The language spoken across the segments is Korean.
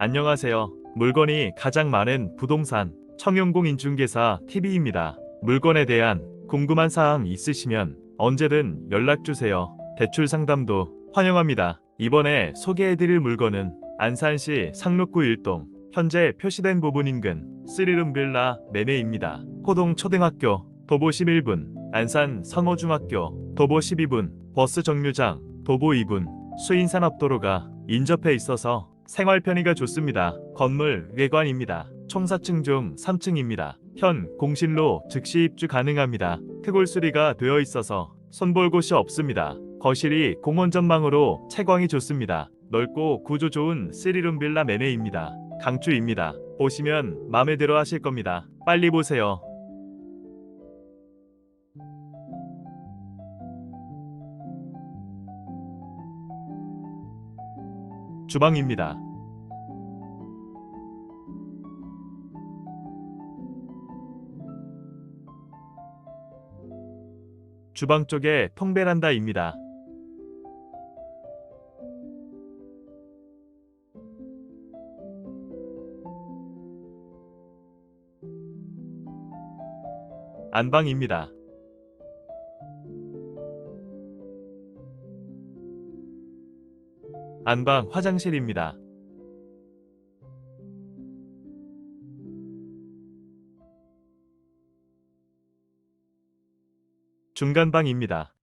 안녕하세요. 물건이 가장 많은 부동산 청용공 인중개사 TV입니다. 물건에 대한 궁금한 사항 있으시면 언제든 연락 주세요. 대출 상담도 환영합니다. 이번에 소개해드릴 물건은 안산시 상록구 1동 현재 표시된 부분 인근 스리룸 빌라 매매입니다. 호동 초등학교 도보 11분, 안산 성호중학교 도보 12분, 버스 정류장 도보 2분, 수인산업도로가 인접해 있어서 생활 편의가 좋습니다. 건물 외관입니다. 총 4층 중 3층입니다. 현 공실로 즉시 입주 가능합니다. 크골 수리가 되어 있어서 손볼 곳이 없습니다. 거실이 공원 전망으로 채광이 좋습니다. 넓고 구조 좋은 스리룸 빌라 매매입니다. 강추입니다. 보시면 마음에 들어 하실 겁니다. 빨리 보세요. 주방입니다. 주방 쪽에 통베란다입니다. 안방입니다. 안방 화장실입니다. 중간방입니다.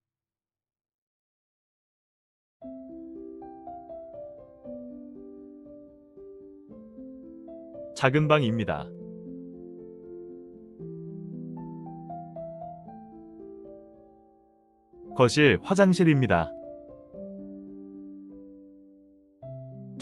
작은 방입니다. 거실 화장실입니다.